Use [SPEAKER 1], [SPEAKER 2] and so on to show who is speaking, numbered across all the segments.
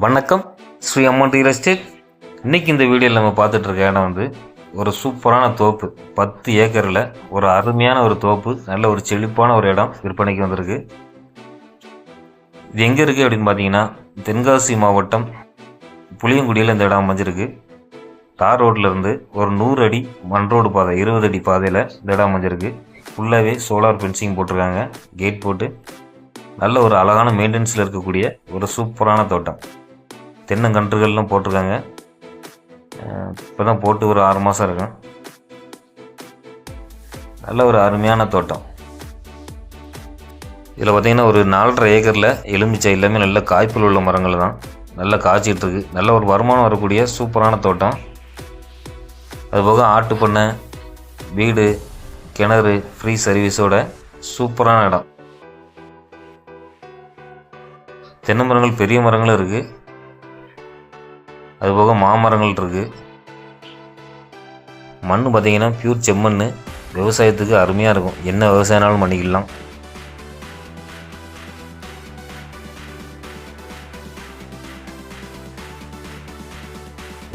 [SPEAKER 1] வணக்கம். ஸ்ரீ அம்மன் real estate இன்றைக்கி இந்த வீடியோவில் நம்ம பார்த்துட்டு இருக்க இடம் வந்து ஒரு சூப்பரான தோப்பு. பத்து ஏக்கரில் ஒரு அருமையான ஒரு தோப்பு நல்ல ஒரு செழிப்பான ஒரு இடம் விற்பனைக்கு வந்திருக்கு. இது எங்கே இருக்குது அப்படின்னு பார்த்தீங்கன்னா தென்காசி மாவட்டம் புளியங்குடியில் இந்த இடம் அமைஞ்சிருக்கு. தார் ரோட்லேருந்து ஒரு நூறு அடி மண் ரோடு பாதை இருபது அடி பாதையில் இந்த இடம் அமைஞ்சிருக்கு. ஃபுல்லாகவே சோலார் ஃபென்சிங் போட்டிருக்காங்க. கேட் போட்டு நல்ல ஒரு அழகான மெயின்டெனன்ஸில் இருக்கக்கூடிய ஒரு சூப்பரான தோட்டம். தென்னங்கன்றுகள்லாம் போட்டிருக்காங்க. இப்போ தான் போட்டு ஒரு ஆறு மாதம் இருக்கும். நல்ல ஒரு அருமையான தோட்டம். இதில் பார்த்தீங்கன்னா ஒரு நாலரை ஏக்கரில் எலுமிச்சை எல்லாமே நல்ல காய்ப்பில் உள்ள மரங்கள் தான். நல்லா காய்ச்சிட்டு இருக்கு. நல்ல ஒரு வருமானம் வரக்கூடிய சூப்பரான தோட்டம். அதுபோக ஆட்டு பண்ணை வீடு கிணறு ஃப்ரீ சர்வீஸோட சூப்பரான இடம். தென்னை மரங்கள் பெரிய மரங்களும் இருக்குது அதுபோக மாமரங்கள் இருக்குது மண் பார்த்திங்கன்னா பியூர் செம்மண் விவசாயத்துக்கு அருமையாக இருக்கும். என்ன விவசாயனாலும் பண்ணிக்கலாம்.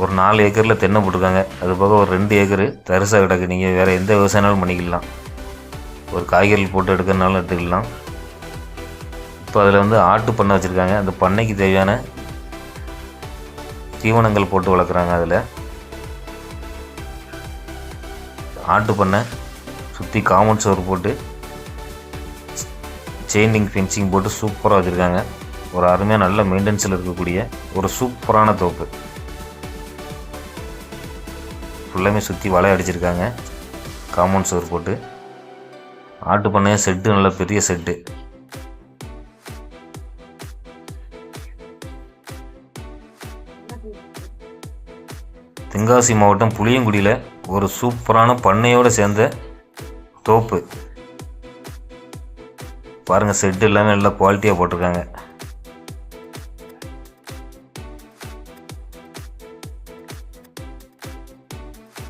[SPEAKER 1] ஒரு நாலு ஏக்கரில் தென்னை போட்டிருக்காங்க. அது போக ஒரு ரெண்டு ஏக்கரு தரிசாக கிடக்கு. நீங்கள் வேறு எந்த விவசாயனாலும் பண்ணிக்கலாம். ஒரு காய்கறிகள் போட்டு எடுக்கிறனாலும் எடுத்துக்கலாம். இப்போ அதில் வந்து ஆட்டு பண்ணை வச்சுருக்காங்க. அந்த பண்ணைக்கு தேவையான தீவனங்கள் போட்டு வளர்க்குறாங்க அதில். ஆட்டு பண்ணை சுற்றி காமன் சோறு போட்டு செயினிங் ஃபென்சிங் போட்டு சூப்பராக வச்சுருக்காங்க. ஒரு அருமையாக நல்ல மெயின்டெனன்ஸில் இருக்கக்கூடிய ஒரு சூப்பரான தோப்பு. ஃபுல்லாமே சுற்றி வலை அடிச்சிருக்காங்க. காம்பவுண்ட் சோறு போட்டு. ஆட்டு பண்ணைய செட்டு நல்ல பெரிய செட்டு தென்காசி மாவட்டம் புளியங்குடியில் ஒரு சூப்பரான பண்ணையோடு சேர்ந்த தோப்பு. பாருங்கள் செட்டு எல்லாமே நல்லா குவாலிட்டியாக போட்டிருக்காங்க.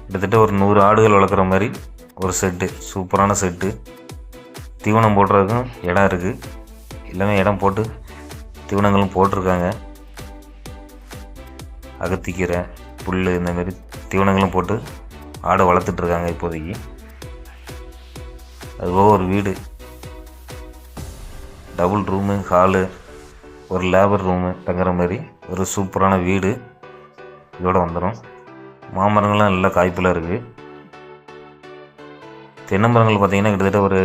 [SPEAKER 1] கிட்டத்தட்ட ஒரு நூறு ஆடுகள் வளர்க்குற மாதிரி ஒரு செட்டு சூப்பரான செட்டு தீவனம் போடுறதுக்கும் இடம் இருக்குது எல்லாமே இடம் போட்டு தீவனங்களும் போட்டிருக்காங்க. அகத்திக்கீரை புல் இந்த மாதிரி தீவனங்களும் போட்டு ஆடை வளர்த்துட்ருக்காங்க இப்போதைக்கு. அதுபோக ஒரு வீடு. டபுள் ரூமு ஹாலு ஒரு லேபர் ரூமு தங்குற மாதிரி ஒரு சூப்பரான வீடு. இதோட வந்துடும் மாமரங்கள்லாம் நல்லா காய்ப்பில் இருக்குது தென்னை மரங்கள் பார்த்திங்கன்னா கிட்டத்தட்ட ஒரு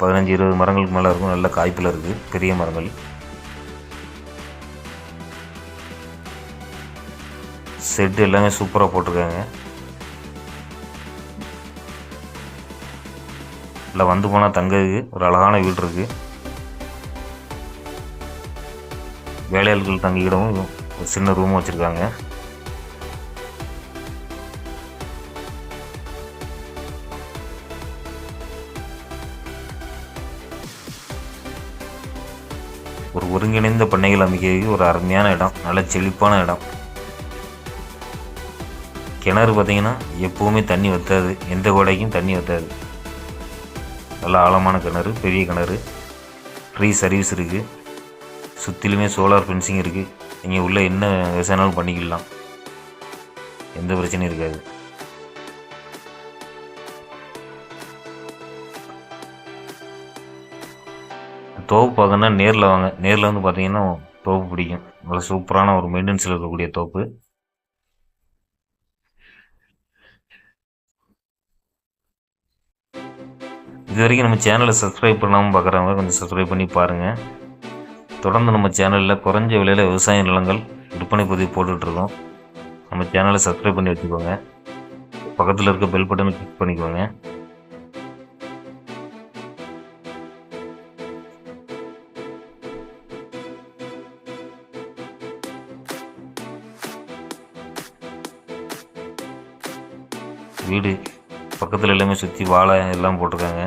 [SPEAKER 1] பதினஞ்சு இருபது மரங்களுக்கு மேலே இருக்கும். நல்ல காய்ப்பில் இருக்குது பெரிய மரங்கள். செட்டு எல்லாமே சூப்பராக போட்டிருக்காங்க. இல்லை வந்து போனால் தங்கிறதுக்கு ஒரு அழகான வீடு இருக்குது வேலையாள்கள் தங்கிக்கிடவும் ஒரு சின்ன ரூம் வச்சுருக்காங்க. ஒரு ஒருங்கிணைந்த பண்ணைகள் அமைக்கிறதுக்கு ஒரு அருமையான இடம். நல்ல செழிப்பான இடம். கிணறு பார்த்தீங்கன்னா எப்போவுமே தண்ணி வற்றாது எந்த கோடைக்கும் தண்ணி வற்றாது நல்லா ஆழமான கிணறு பெரிய கிணறு. ஃப்ரீ சர்வீஸ் இருக்குது சுற்றிலுமே சோலார் ஃபென்சிங் இருக்குது நீங்கள் உள்ளே என்ன விவசாயனாலும் பண்ணிக்கலாம். எந்த பிரச்சனையும் இருக்காது. தோப்பு பார்த்தோன்னா நேரில் வாங்க. நேரில் வந்து பார்த்தீங்கன்னா தோப்பு பிடிக்கும். நல்ல சூப்பரான ஒரு மெயின்டெனன்ஸில் இருக்கக்கூடிய தோப்பு. இது வரைக்கும் நம்ம சேனலை சப்ஸ்கிரைப் பண்ணாமல் பார்க்குறவங்க கொஞ்சம் சப்ஸ்கிரைப் பண்ணி பாருங்கள் தொடர்ந்து நம்ம சேனலில் குறைஞ்ச விலையில் விவசாய நிலங்கள் விற்பனை பதிவு போட்டுட்ருக்கோம் நம்ம சேனலை சப்ஸ்கிரைப் பண்ணி வச்சுக்கோங்க. பக்கத்தில் இருக்க பெல் பட்டனை கிளிக் பண்ணிக்கோங்க. வீடு பக்கத்தில் எல்லாமே சுற்றி வாழை எல்லாம் போட்டிருக்காங்க.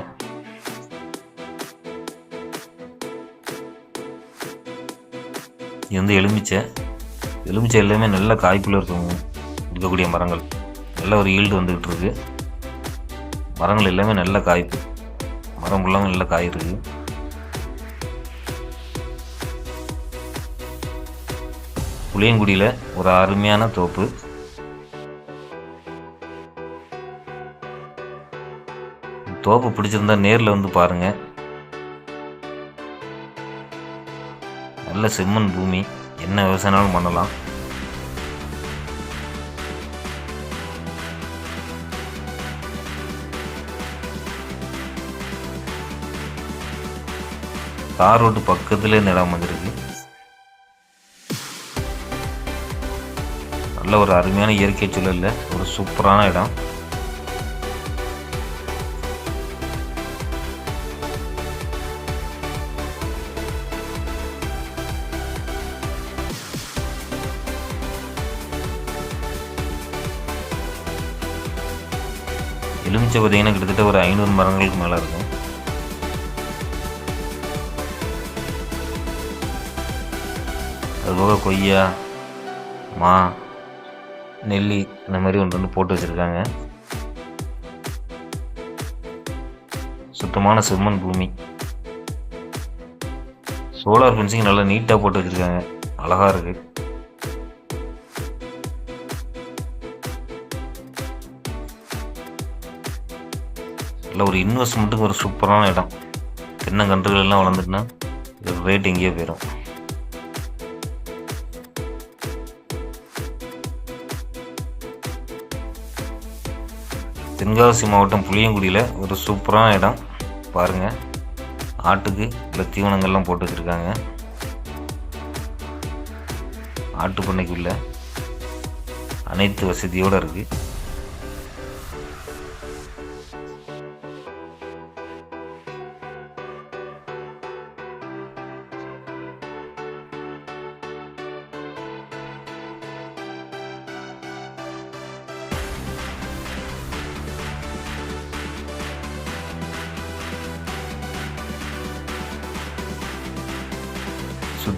[SPEAKER 1] இது வந்து எலுமிச்சை. எலுமிச்சை எல்லாமே நல்ல காய்ப்பில் இருக்கும். இருக்கக்கூடிய மரங்கள். நல்ல ஒரு ஈல்டு வந்துக்கிட்டு இருக்கு. மரங்கள் எல்லாமே நல்ல காய்ப்பு. மரம் ஃபுல்லாக நல்ல காய் இருக்குது புளியங்குடியில் ஒரு அருமையான தோப்பு. தோப்பு பிடிச்சிருந்தா நேரில் வந்து பாருங்கள் நல்ல செம்மண் பூமி. என்ன விவசாயம்னாலும் பண்ணலாம். தார் ரோட்டு பக்கத்துல இந்த இடம் வந்துருக்கு. நல்ல ஒரு அருமையான இயற்கை சூழல்ல ஒரு சூப்பரான இடம். பார்த்தீங்கன்னா கிட்டத்தட்ட ஒரு ஐநூறு மரங்களுக்கு மேலே இருக்கும். அதுபோக கொய்யா மா நெல்லி இந்த மாதிரி ஒன்று ஒன்று போட்டு வச்சுருக்காங்க. சுத்தமான செம்மண் பூமி. சோலார் ஃபென்சிங் நல்லா நீட்டாக போட்டு வச்சுருக்காங்க. அழகாக இருக்குது இல்லை ஒரு இன்வெஸ்ட்மெண்ட்டுக்கு ஒரு சூப்பரான இடம். தென்னங்கன்றுகள் எல்லாம் வளர்ந்துட்டுனா ரேட் எங்கேயோ போயிடும் தென்காசி மாவட்டம் புளியங்குடியில் ஒரு சூப்பரான இடம். பாருங்கள் ஆட்டுக்கு இல்லை தீவனங்கள்லாம் போட்டு வச்சுருக்காங்க ஆட்டு பண்ணைக்குள்ள அனைத்து வசதியோடு இருக்குது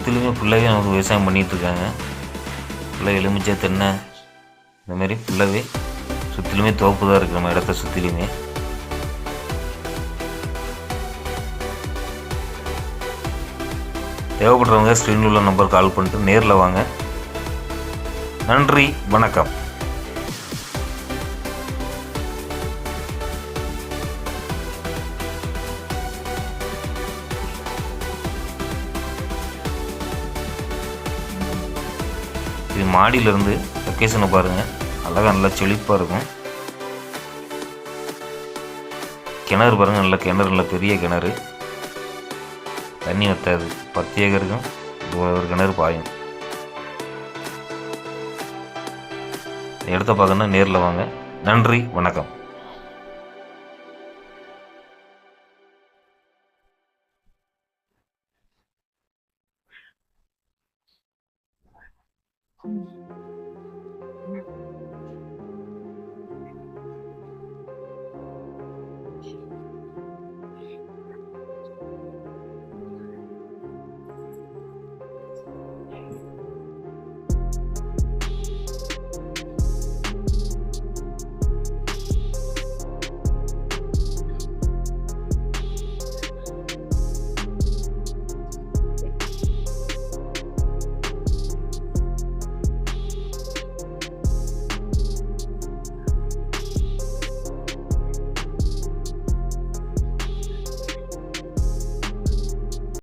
[SPEAKER 1] சுற்றிலுமே ஃபுல்லாகவே நமக்கு விவசாயம் பண்ணிகிட்டு இருக்காங்க ஃபுல்லாக எலுமிச்சை தென்னை இந்த மாதிரி ஃபுல்லாகவே சுற்றிலுமே தோப்பு தான் இருக்குது நம்ம இடத்த சுற்றிலுமே தேவைப்படுறவங்க ஸ்க்ரீனில் உள்ள நம்பர் கால் பண்ணிட்டு நேரில் வாங்க. நன்றி வணக்கம். மாடியிலேருந்து லொக்கேஷனை பாருங்கள் அழகாக நல்லா செழிப்பாக இருக்கும். கிணறு பாருங்கள் நல்ல கிணறு நல்ல பெரிய கிணறு. தண்ணி வற்றாது பத்து ஏக்கருக்கும் ஒரு கிணறு பாயும். இடத்த பார்க்கணுன்னா நேரில் வாங்க. நன்றி வணக்கம்.
[SPEAKER 2] You.